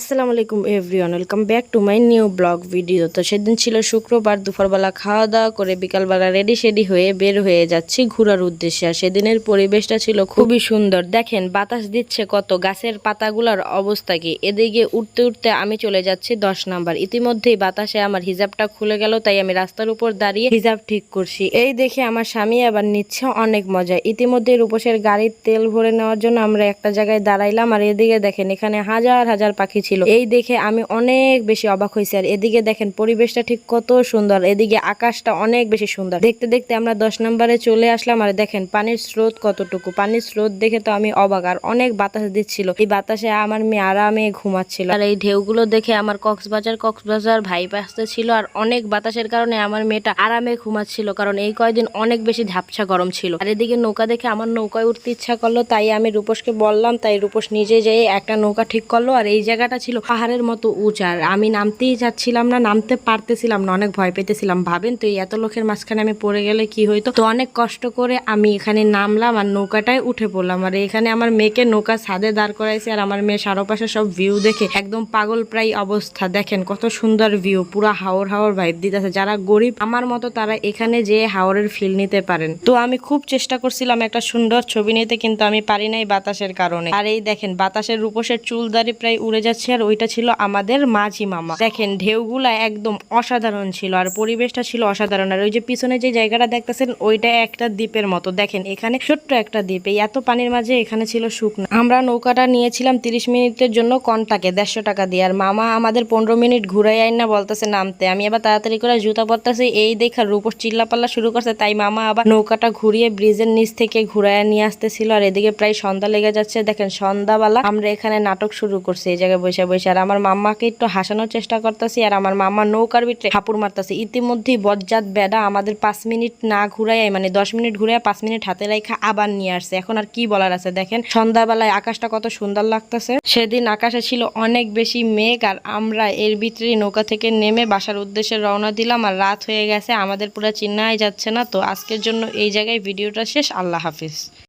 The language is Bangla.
আসসালামু আলাইকুম everyone, welcome back to my new blog video. তো সেদিন ছিল শুক্রবার, দুপুরবেলা খাওয়া দাওয়া করে বিকালবেলা রেডি শেডি হয়ে বের হয়ে যাচ্ছি ঘোরার উদ্দেশ্যে। আর সেদিনের পরিবেশটা ছিল খুবই সুন্দর। দেখেন, বাতাস দিচ্ছে কত, গাছের পাতাগুলোর অবস্থা কি? এদিকে উঠতে উঠতে আমি চলে যাচ্ছি দশ নাম্বার। ইতিমধ্যেই বাতাসে আমার হিজাবটা খুলে গেল, তাই আমি রাস্তার উপর দাঁড়িয়ে হিজাব ঠিক করছি। এই দেখে আমার স্বামী আবার নিচ্ছে অনেক মজা। ইতিমধ্যে রূপসের গাড়ির তেল ভরে নেওয়ার জন্য আমরা একটা জায়গায় দাঁড়াইলাম। আর এদিকে দেখেন, এখানে হাজার হাজার পাখি ছিল। এই দেখে আমি অনেক বেশি অবাক হয়েছি। আর এদিকে দেখেন, পরিবেশটা ঠিক কত সুন্দর। এদিকে আকাশটা অনেক বেশি সুন্দর। দেখতে দেখতে আমরা দশ নম্বরে চলে আসলাম। আর দেখেন, পানির স্রোত কতটুকু। পানির স্রোত দেখে তো আমি অবাক। আর অনেক বাতাস দিচ্ছিল। এই বাতাসে আমার মেয়ে আরামে ঘুমাচ্ছিল। আর এই ঢেউগুলো দেখে আমার কক্সবাজার কক্সবাজার ভাই আসতে ছিল আর অনেক বাতাসের কারণে আমার মেয়েটা আরামে ঘুমাচ্ছিল। কারণ এই কয়দিন অনেক বেশি ঝাপসা গরম ছিল। আর এদিকে নৌকা দেখে আমার নৌকায় উঠতে ইচ্ছা করল। তাই আমি রূপসকে বললাম, তাই রূপস নিজে যেয়ে একটা নৌকা ঠিক করল। আর এই জায়গাটা ছিল পাহাড়ের মতো উঁচা, আর আমি নামতেই যাচ্ছিলাম না, নামতে পারতেছিলাম না, অনেক ভয় পেতেছিলাম। ভাবেন তো এত লোকের মাঝখানে আমি পড়ে গেলে কি হইতো? তো অনেক কষ্ট করে আমি এখানে নামলাম আর নৌকাটায় উঠে পড়লাম। আর এখানে আমার মেয়েকে নৌকা ছাদে দাঁড় করাইছে আর আমার মেয়ে চারপাশে সব ভিউ দেখে একদম পাগল প্রায় অবস্থা। দেখেন কত সুন্দর ভিউ পুরা হাওর হাওর ভাইব দিতেছে। যারা গরিব, আমার মতো তারা এখানে যে হাওরের ফিল নিতে পারেন। তো আমি খুব চেষ্টা করছিলাম একটা সুন্দর ছবি নিতে, কিন্তু আমি পারি নাই বাতাসের কারণে। আর এই দেখেন, বাতাসের রূপসের চুলদারি প্রায় উড়ে যাচ্ছে। আর ওইটা ছিল আমাদের মাঝি মামা। দেখেন, ঢেউগুলা একদম অসাধারণ ছিল আর পরিবেশটা ছিল অসাধারণ। আর ওই যে পিছনে যে জায়গাটা দেখতেছেন, ওইটা একটা দ্বীপের মতো। দেখেন, এখানে ছোট্ট একটা দ্বীপ। এই এত পানির মাঝে এখানে ছিল শুকনো। আমরা নৌকাটা নিয়েছিলাম তিরিশ মিনিটের জন্য কনটাকে, দেড়শো টাকা দিয়ে। আর মামা আমাদের পনেরো মিনিট ঘুরাই আইন না, বলতেছে নামতে। আমি আবার তাড়াতাড়ি করে জুতা পরতেছি, এই দেখা রূপস চিল্লাপাল্লা শুরু করছে। তাই মামা আবার নৌকাটা ঘুরিয়ে ব্রিজের নিচ থেকে ঘুরাইয়া নিয়ে আসতেছিল। আর এদিকে প্রায় সন্ধ্যা লেগে যাচ্ছে। দেখেন, সন্ধ্যাবেলা আমরা এখানে নাটক শুরু করছি এই জায়গায় বসে বসে। আর আমার মাম্মাকে একটু হাসানোর চেষ্টা করতেছি, আর আমার মাম্মা নৌকার ভিতরে হাপুর মারতেছে। ইতিমধ্যেই বজ্জাত বেডা আমাদের পাঁচ মিনিট না ঘুরাই মানে দশ মিনিট ঘুরে পাঁচ মিনিট হাতে রাখা আবার নিয়ে আসছে। এখন আর কি বলার আছে দেখেন, সন্ধ্যাবেলায় আকাশটা কত সুন্দর লাগতেছে। সেদিন আকাশে ছিল অনেক বেশি মেঘ, আর আমরা এর ভিতরে নৌকা থেকে নেমে বাসার উদ্দেশ্যে রওনা দিলাম, আর রাত হয়ে গেছে। আমাদের পুরো চিন্নাই যাচ্ছে না, তো আজকের জন্য এই জায়গায় ভিডিওটা শেষ। আল্লাহ হাফিজ।